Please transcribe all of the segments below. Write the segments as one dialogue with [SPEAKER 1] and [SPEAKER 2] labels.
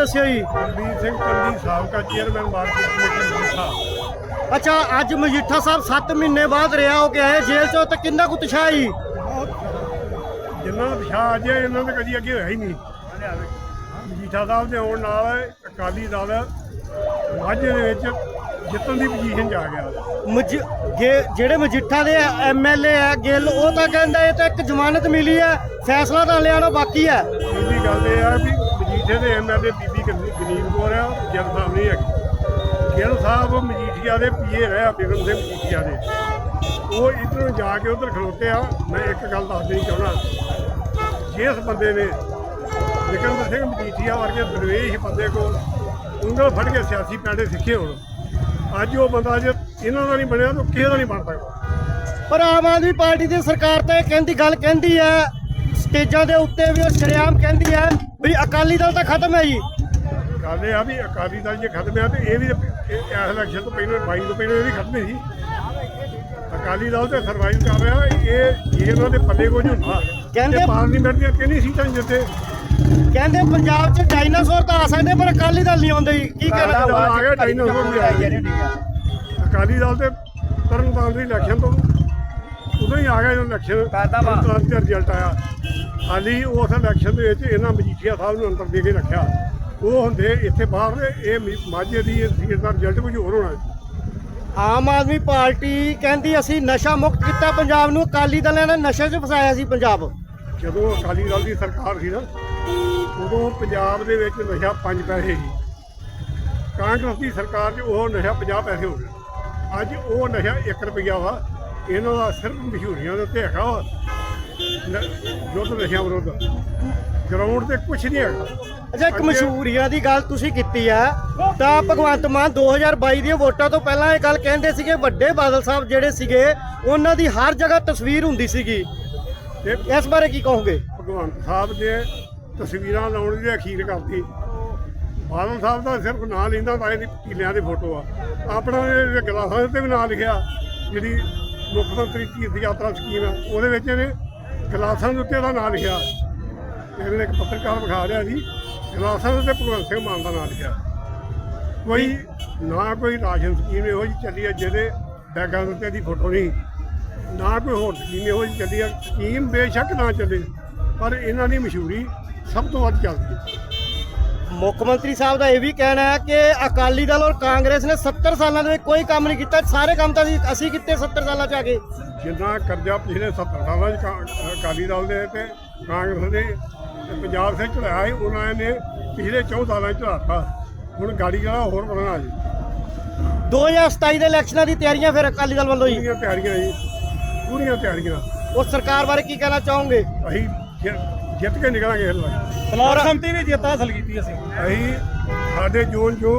[SPEAKER 1] ਦੱਸਿਓ ਜੀ।
[SPEAKER 2] ਬਲਬੀਰ ਸਿੰਘ ਕੰਦੀ ਸਾਬਕਾ ਚੇਅਰਮੈਨ ਮਾਰਕੀਟ ਕਮੇਟੀ ਮਜੀਠਾ
[SPEAKER 1] ਅੱਛਾ ਅੱਜ ਮਜੀਠਾ ਸਾਹਿਬ 7 ਮਹੀਨੇ ਬਾਅਦ ਰਿਹਾ ਹੋ ਕੇ ਆਏ ਜੇਲ੍ਹ ਚੋਂ ਤੇ ਕਿੰਨਾ ਕੁ ਉਤਸ਼ਾਹ ਜੀ
[SPEAKER 2] ਦਾ ਪਿਛਾ ਅੱਜ ਇਹਨਾਂ ਦੇ ਕਦੀ ਅੱਗੇ ਹੋਇਆ ਹੀ ਨਹੀਂ। ਮਜੀਠਾ ਸਾਹਿਬ ਦੇ ਆਉਣ ਨਾਲ ਅਕਾਲੀ ਦਲ ਮਾਝੇ ਦੇ ਵਿੱਚ ਜਿੱਤਣ ਦੀ ਪੋਜੀਸ਼ਨ 'ਚ ਆ ਗਿਆ।
[SPEAKER 1] ਮਜ ਜਿਹੜੇ ਮਜੀਠਾ ਦੇ ਐਮਐਲਏ ਆ ਗਿੱਲ ਉਹ ਤਾਂ ਕਹਿੰਦਾ ਇਹ ਤਾਂ ਇੱਕ ਜ਼ਮਾਨਤ ਮਿਲੀ ਹੈ ਫੈਸਲਾ ਤਾਂ ਲਿਆਣਾ ਬਾਕੀ ਹੈ।
[SPEAKER 2] ਪਹਿਲੀ ਗੱਲ ਇਹ ਆ ਵੀ ਮਜੀਠੇ ਦੇ ਐਮਐਲਏ ਬੀਬੀ ਗਨੀਮ ਕੌਰ ਆ ਗਿੱਲ ਸਾਹਿਬ ਨਹੀਂ ਹੈਗੀ। ਗਿੱਲ ਸਾਹਿਬ ਮਜੀਠੀਆ ਦੇ ਪੀਏ ਰਿਹਾ ਬਿਕਰਮ ਸਿੰਘ ਮਜੀਠੀਆ ਦੇ। ਉਹ ਇੱਧਰੋਂ ਜਾ ਕੇ ਉੱਧਰ ਖਲੋਤੇ ਆ, ਮੈਂ ਇੱਕ ਗੱਲ ਦੱਸ ਦੇਣੀ ਚਾਹੁੰਦਾ। ਜਿਸ ਬੰਦੇ ਨੇ ਬਿਕਰਮ ਸਿੰਘ ਮਜੀਠੀਆ ਵਰਗੇ ਦਰਵੇਸ਼ ਬੰਦੇ ਕੋਲ ਉਂਗਲ ਫੜ ਕੇ ਸਿਆਸੀ ਪੈਂਡੇ ਸਿੱਖੇ ਹੋਣ, ਅੱਜ ਉਹ ਬੰਦਾ ਜੇ ਇਹਨਾਂ ਦਾ ਨਹੀਂ ਬਣਿਆ, ਤਾਂ ਕਿਸੇ ਦਾ ਨਹੀਂ ਬਣ ਸਕਦਾ।
[SPEAKER 1] ਪਰ ਆਮ ਆਦਮੀ ਪਾਰਟੀ ਦੀ ਸਰਕਾਰ ਤਾਂ ਇਹ ਕਹਿੰਦੀ, ਗੱਲ ਕਹਿੰਦੀ ਹੈ ਸਟੇਜਾਂ ਦੇ ਉੱਤੇ ਵੀ ਉਹ ਸ਼ਰੇਆਮ ਕਹਿੰਦੀ ਹੈ ਵੀ ਅਕਾਲੀ ਦਲ ਤਾਂ ਖਤਮ ਹੈ ਜੀ।
[SPEAKER 2] ਗੱਲ ਇਹ ਆ ਵੀ ਅਕਾਲੀ ਦਲ ਜੇ ਖਤਮ ਆ ਤੇ ਇਹ ਵੀ ਇਹ- ਇਸ ਇਲੈਕਸ਼ਨ ਤੋਂ ਪਹਿਲਾਂ 22 ਤੋਂ ਪਹਿਲਾਂ ਇਹ ਵੀ ਖਤਮ ਹੀ ਸੀ। ਅਕਾਲੀ ਦਲ ਤੇ ਸਰਵਾਈਵ ਕਰ ਰਿਹਾ ਇਹ ਜੇ ਇਹਨਾਂ ਦੇ ਪੱਲੇ ਕੁਝ ਹੁੰਦਾ।
[SPEAKER 1] ਕਹਿੰਦੇ-
[SPEAKER 2] ਪਾਰਲੀਮੈਂਟ ਦੀਆਂ ਕਿੰਨੀ ਸੀਟਾਂ ਜਿੱਤੇ
[SPEAKER 1] ਕਹਿੰਦੇ ਪੰਜਾਬ 'ਚ ਡਾਇਨਾਸੌਰ ਤਾਂ ਆ ਸਕਦੇ ਪਰ ਅਕਾਲੀ ਦਲ ਨਹੀਂ ਆਉਂਦੇ ਜੀ। ਕੀ
[SPEAKER 2] ਆ ਗਿਆ ਡਾਇਨਾਸੌਰ ਵੀ ਆ ਗਿਆ। ਅਕਾਲੀ ਦਲ ਤੇ ਤਰਨਤਾਰਨ ਦੀ ਇਲੈਕਸ਼ਨ ਤੋਂ ਉਦੋਂ ਹੀ ਆ ਗਿਆ ਜਦੋਂ ਇਲੈਕਸ਼ਨ ਤਰਨਤਾਰਨ ਦਾ ਰਿਜ਼ਲਟ ਆਇਆ। ਹਾਲੀ ਉਸ ਇਲੈਕਸ਼ਨ ਦੇ ਵਿੱਚ ਇਹਨਾਂ ਮਜੀਠੀਆ ਸਾਹਿਬ ਨੂੰ ਅੰਦਰ ਦੇ ਕੇ ਰੱਖਿਆ। ਉਹ ਹੁੰਦੇ ਇੱਥੇ ਬਾਹਰ ਇਹ ਮਾਝੇ ਦੀ ਇਹ ਸੀਟ ਦਾ ਰਿਜ਼ਲਟ ਕੁਝ ਹੋਰ ਹੋਣਾ। ਸੀ।
[SPEAKER 1] ਆਮ ਆਦਮੀ ਪਾਰਟੀ ਕਹਿੰਦੀ ਅਸੀਂ ਨਸ਼ਾ ਮੁਕਤ ਕੀਤਾ ਪੰਜਾਬ ਨੂੰ ਅਕਾਲੀ ਦਲਾਂ ਨੇ ਨਸ਼ੇ 'ਚ ਫਸਾਇਆ ਸੀ ਪੰਜਾਬ।
[SPEAKER 2] ਜਦੋਂ ਅਕਾਲੀ ਦਲ ਦੀ ਸਰਕਾਰ ਸੀ ਨਾ ਉਦੋਂ ਪੰਜਾਬ ਦੇ ਵਿੱਚ ਨਸ਼ਾ 5 ਪੈਸੇ ਸੀ। ਕਾਂਗਰਸ ਦੀ ਸਰਕਾਰ 'ਚ ਉਹ ਨਸ਼ਾ 50 ਪੈਸੇ ਹੋ ਗਿਆ ਅੱਜ ਉਹ ਨਸ਼ਾ 1 ਰੁਪਿਆ ਵਾ ਇਹਨਾਂ ਦਾ ਸਿਰਫ ਮਸ਼ਹੂਰੀਆਂ ਦੇ ਉੱਤੇ ਹੈਗਾ ਵਾ। ਯੁੱਧ ਨਸ਼ਿਆਂ ਵਿਰੁੱਧ। ਗਰਾਊਂਡ ਤੇ ਕੁਝ ਨਹੀਂ ਹੈਗਾ।
[SPEAKER 1] ਅੱਛਾ ਇੱਕ ਮਸ਼ਹੂਰੀਆਂ ਦੀ ਗੱਲ ਤੁਸੀਂ ਕੀਤੀ ਆ ਤਾਂ ਭਗਵੰਤ ਮਾਨ 2022 ਦੀਆਂ ਵੋਟਾਂ ਤੋਂ ਪਹਿਲਾਂ ਇਹ ਗੱਲ ਕਹਿੰਦੇ ਸੀਗੇ ਵੱਡੇ ਬਾਦਲ ਸਾਹਿਬ ਜਿਹੜੇ ਸੀਗੇ ਉਹਨਾਂ ਦੀ ਹਰ ਜਗ੍ਹਾ ਤਸਵੀਰ ਹੁੰਦੀ ਸੀਗੀ। ਇਸ ਬਾਰੇ ਕੀ ਕਹੋਗੇ?
[SPEAKER 2] ਭਗਵੰਤ ਸਾਹਿਬ ਦੇ ਤਸਵੀਰਾਂ ਲਾਉਣ ਦੀ ਅਖੀਰ ਕਰਤੀ। ਬਾਦਲ ਸਾਹਿਬ ਦਾ ਸਿਰਫ ਨਾਂ ਲੈਂਦਾ ਤਾਂ ਇਹਦੀ ਕੀਲਿਆਂ ਦੀ ਫੋਟੋ ਆ। ਆਪਣਾ ਇਹ ਗਲਾਸਾਂ ਤੇ ਵੀ ਨਾਂ ਲਿਖਿਆ ਜਿਹੜੀ ਮੁੱਖ ਮੰਤਰੀ ਤੀਰਥ ਯਾਤਰਾ ਸਕੀਮ ਆ ਉਹਦੇ ਵਿੱਚ ਇਹਨੇ ਗਲਾਸਾਂ ਦੇ ਉੱਤੇ ਉਹਦਾ ਨਾਂ ਲਿਖਿਆ। ਇਹਨੇ ਇੱਕ ਪੱਤਰਕਾਰ ਵਿਖਾ ਰਿਹਾ ਸੀ ਗਲਾਸਾਂ ਦੇ ਉੱਤੇ ਭਗਵੰਤ ਸਿੰਘ ਮਾਨ ਦਾ ਨਾਂ ਲਿਖਿਆ। ਕੋਈ ਨਾ ਕੋਈ ਰਾਸ਼ਨ ਸਕੀਮ ਇਹੋ ਜਿਹੀ ਚੱਲੀ ਹੈ ਜਿਹਦੇ ਬੈਗਾਂ ਦੇ ਉੱਤੇ ਇਹਦੀ ਫੋਟੋ ਨਹੀਂ। ਨਾ ਕੋਈ ਹੋਰ ਸਕੀਮ ਇਹੋ ਜਿਹੀ ਚੱਲੀ ਹੈ ਸਕੀਮ ਬੇਸ਼ੱਕ ਨਾ ਚੱਲੇ, ਪਰ ਇਹਨਾਂ ਦੀ ਮਸ਼ਹੂਰੀ ਸਭ ਤੋਂ ਵੱਧ ਚੱਲਦੀ ਹੈ
[SPEAKER 1] ਮੁੱਖ ਮੰਤਰੀ ਸਾਹਿਬ ਦਾ ਇਹ ਵੀ ਕਹਿਣਾ ਹੈ ਕਿ ਅਕਾਲੀ ਦਲ ਔਰ ਕਾਂਗਰਸ ਨੇ 70 ਸਾਲਾਂ ਦੇ ਵਿੱਚ ਕੋਈ ਕੰਮ ਨਹੀਂ ਕੀਤਾ। ਸਾਰੇ ਕੰਮ ਤਾਂ ਅਸੀਂ- ਅਸੀਂ ਕੀਤੇ 70 ਸਾਲਾਂ 'ਚ ਆ ਕੇ।
[SPEAKER 2] ਜਿੰਨਾ ਕਰਜ਼ਾ ਪਿਛਲੇ 70 ਸਾਲਾਂ 'ਚ ਕਾ- ਅਕਾਲੀ ਦਲ ਦੇ ਤੇ ਕਾਂਗਰਸ ਨੇ ਤੇ ਪੰਜਾਬ ਸੇ ਚੜਾਇਆ ਸੀ ਉਹਨਾਂ ਨੇ ਪਿਛਲੇ 14 ਸਾਲਾਂ 'ਚ ਚੜਾਤਾ। ਹੁਣ ਗਾੜੀ ਜਿਹੜਾ ਹੋਰ ਬਣਨਾ ਜੀ।
[SPEAKER 1] 2027 ਦੇ ਇਲੈਕਸ਼ਨਾਂ ਦੀ ਤਿਆਰੀਆਂ ਫਿਰ ਅਕਾਲੀ ਦਲ ਵੱਲੋਂ
[SPEAKER 2] ਪੂਰੀਆਂ ਤਿਆਰੀਆਂ ਜੀ। ਪੂਰੀਆਂ ਤਿਆਰੀਆਂ।
[SPEAKER 1] ਉਸ ਸਰਕਾਰ ਬਾਰੇ ਕੀ ਕਹਿਣਾ ਚਾਹੋਗੇ?
[SPEAKER 2] ਅਸੀਂ ਜਿੱਤ ਕੇ ਨਿਕਲਾਂਗੇ ਇਸ ਵਾਰ
[SPEAKER 1] ਬਲਾਕ ਸੰਮਤੀ ਨੇ ਜਿੱਤ ਹਾਸਲ ਕੀਤੀ ਅਸੀਂ।
[SPEAKER 2] ਅਸੀਂ ਸਾਡੇ ਜ਼ੋਨ ਚੋਂ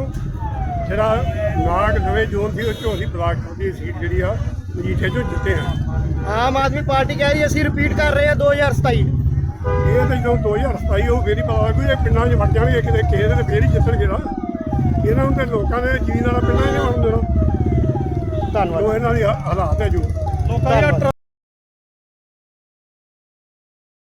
[SPEAKER 2] ਜਿਹੜਾ ਨਾਗ ਨਵੇਂ ਜ਼ੋਨ ਸੀ ਉਹ ਚੋਂ ਅਸੀਂ ਬਲਾਕ ਦੀ ਸੀਟ ਜਿਹੜੀ ਆ ਮਜੀਠੇ ਚੋਂ ਜਿੱਤੇ ਹਾਂ
[SPEAKER 1] ਆਮ ਆਦਮੀ ਪਾਰਟੀ ਕਹਿ ਰਹੀ ਅਸੀਂ ਰਿਪੀਟ ਕਰ ਰਹੇ ਹਾਂ 2027
[SPEAKER 2] ਇਹ ਤਾਂ ਜਦੋਂ 2027 ਹੋ ਫੇਰ ਹੀ ਪਤਾ ਲੱਗੂ ਇਹ ਪਿੰਡਾਂ 'ਚ ਵੜ ਜਾਣਗੇ ਕਿਤੇ ਕਿਸੇ ਦੇ ਫੇਰ ਹੀ ਜਿੱਤਣਗੇ ਨਾ। ਇਹਨਾਂ ਨੂੰ ਤੇ ਲੋਕਾਂ ਨੇ ਜੀਣ ਵਾਲਾ ਪਿੰਡਾਂ 'ਚ ਨਹੀਂ ਵੜਨ ਦੇਣਾ।
[SPEAKER 1] ਧੰਨਵਾਦ।
[SPEAKER 2] ਜੋ ਇਹਨਾਂ ਦੀ ਹਾਲਾਤ ਹੈ ਜੋ।
[SPEAKER 1] ਲੋਕਾਂ ਦੀਆਂ